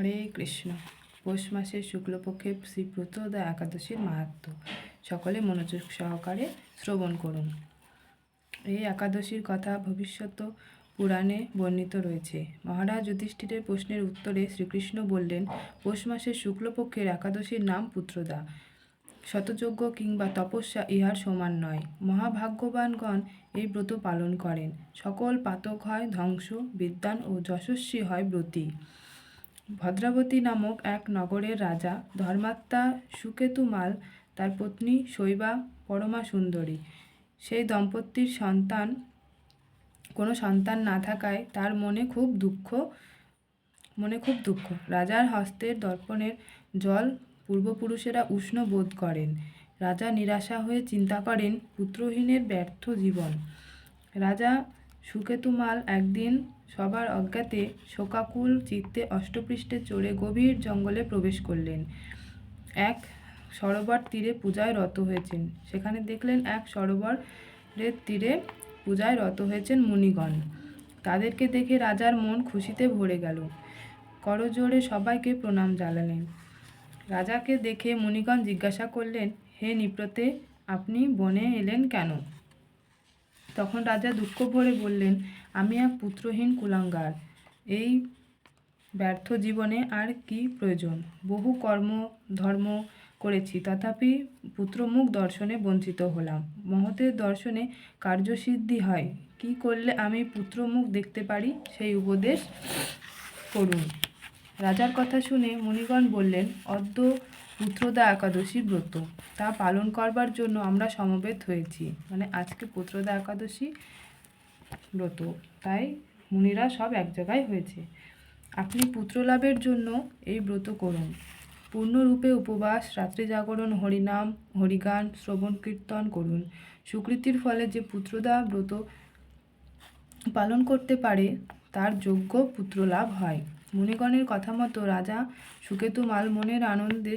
হরে কৃষ্ণ। পৌষ মাসের শুক্লপক্ষে শ্রী প্রতোদা একাদশীর মাহাত্ম। সকলে মনোযোগ সহকারে শ্রবণ করুন। এই একাদশীর কথা ভবিষ্যৎ পুরাণে বর্ণিত রয়েছে। মহারাজ যুধিষ্ঠিরের প্রশ্নের উত্তরে শ্রীকৃষ্ণ বললেন, পৌষ মাসের শুক্লপক্ষের একাদশীর নাম পুত্রদা। শতযজ্ঞ কিংবা তপস্যা ইহার সমান নয়। মহাভাগ্যবানগণ এই ব্রত পালন করেন। সকল পাতক হয় ধ্বংস, বিদ্বান ও যশস্বী হয় ব্রতী। ভদ্রাবতী নামক এক নগরের রাজা ধর্মাত্মা সুকেতুমাল তার পত্নী শৈবা পরমা সুন্দরী সেই দম্পতির সন্তান, কোনো সন্তান না থাকায় তার মনে খুব দুঃখ, মনে খুব দুঃখ। রাজার হস্তের দর্পণের জল পূর্বপুরুষেরা উষ্ণ বোধ করেন। রাজা নিরাশা হয়ে চিন্তা করেন, পুত্রহীনের ব্যর্থ জীবন। রাজা সুকেতুমাল একদিন সবার অজ্ঞাতে শোকাকুল চিত্তে অষ্টপৃষ্ঠে চড়ে গভীর জঙ্গলে প্রবেশ করলেন। এক সরোবর তীরে পূজায় রত হয়েছেন। সেখানে দেখলেন এক সরোবরের তীরে পূজায় রত হয়েছেন মুনিগণ। তাদেরকে দেখে রাজার মন খুশিতে ভরে গেল। করজোড়ে সবাইকে প্রণাম জানালেন। রাজাকে দেখে মুনিগণ জিজ্ঞাসা করলেন, হে নিপ্রতে আপনি বনে এলেন কেন? তখন রাজা দুঃখ ভরে বললেন, আমি এক পুত্রহীন কুলাঙ্গার। এই ব্যর্থ জীবনে আর কি প্রয়োজন? বহু কর্ম, ধর্ম করেছি, তথাপি পুত্রমুখ দর্শনে বঞ্চিত হলাম। মহতের দর্শনে কার্যসিদ্ধি হয়। কি করলে আমি পুত্রমুখ দেখতে পারি? সেই উপদেশ করুন। রাজার কথা শুনে মুনিগণ বললেন, অদ্য পুত্রদা একাদশী ব্রত। তা পালন করবার জন্য আমরা সমবেত হয়েছি। মানে আজকে পুত্রদা একাদশী ব্রত। তাই মুনিরা সব এক জায়গায় হয়েছে। আপনি পুত্র লাভের জন্য এই ব্রত করুন। পূর্ণরূপে উপবাস, রাত্রি জাগরণ, হরিনাম, হরিগান, শ্রবণ, কীর্তন করুন। সুকৃতির ফলে যে পুত্রদা ব্রত পালন করতে পারে, তার যোগ্য পুত্রলাভ হয়। মুনিগণের কথা মতো রাজা সুকেতু মাল মনের আনন্দে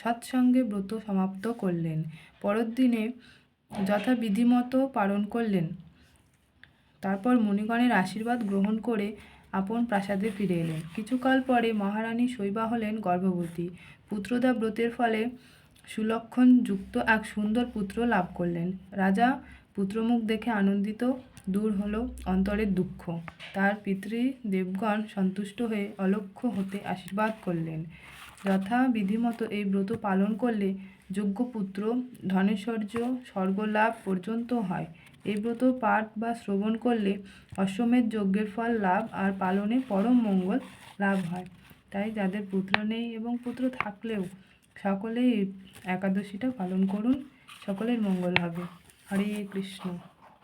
সৎসঙ্গে ব্রত সমাপ্ত করলেন। পরের দিনে যথাবিধিমতো পালন করলেন। তারপর মুনিগণের আশীর্বাদ গ্রহণ করে আপন প্রাসাদে ফিরে এলেন। কিছুকাল পরে মহারানী শৈবা হলেন গর্ভবতী। পুত্রদা ব্রতের ফলে সুলক্ষণ যুক্ত এক সুন্দর পুত্র লাভ করলেন। রাজা পুত্রমুখ দেখে আনন্দিত দূর হলো অন্তরের দুঃখ। তার পিতৃ দেবগণ সন্তুষ্ট হয়ে অলক্ষ্য হতে আশীর্বাদ করলেন। যথা বিধিমতো এই ব্রত পালন করলে যোগ্য পুত্র ধনেশ্বর্য স্বর্গলাভ পর্যন্ত হয়। এই ব্রত পাঠ বা শ্রবণ করলে অশ্বমেধ যজ্ঞের ফল লাভ আর পালনে পরম মঙ্গল লাভ হয়। তাই যাদের পুত্র নেই এবং পুত্র থাকলেও সকলেই একাদশীটা পালন করুন, সকলের মঙ্গল হবে। হরে কৃষ্ণ